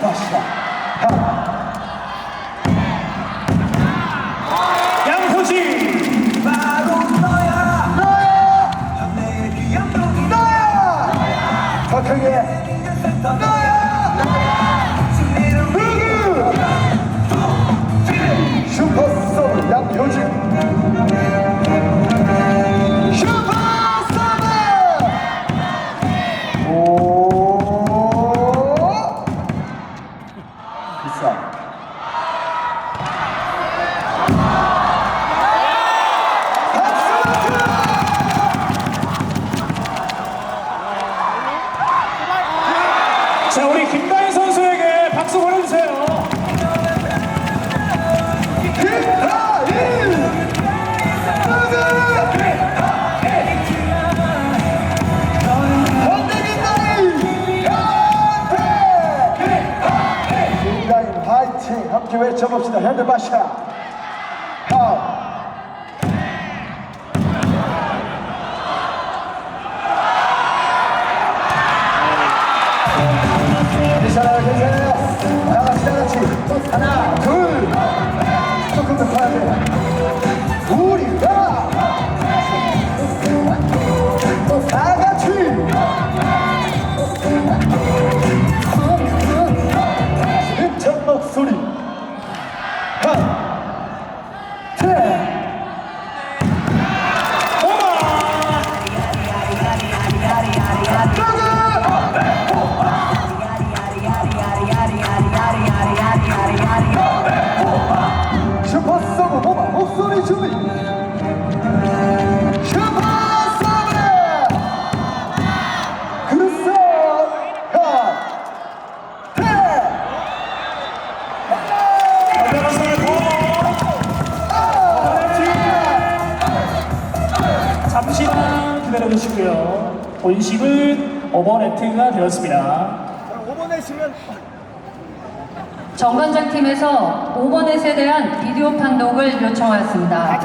다시다. 양효진 바로. 너야. 자 우리 김다희 선수에게 박수 보내주세요 외쳐봅시다. 핸드바샤. 하괜 잠시만 기다려주시고요. 본식은 오버네트가 되었습니다. 정관장 팀에서 5번넷에 대한 비디오 판독을 요청하였습니다.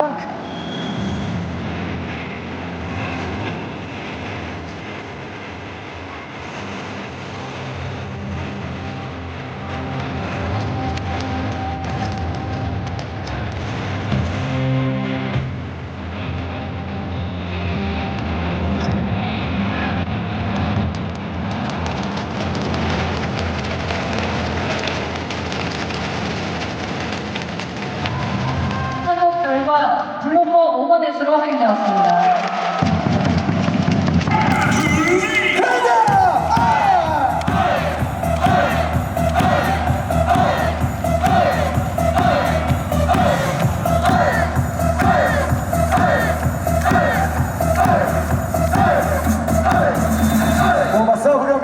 5번의 수로 확인되었습니다.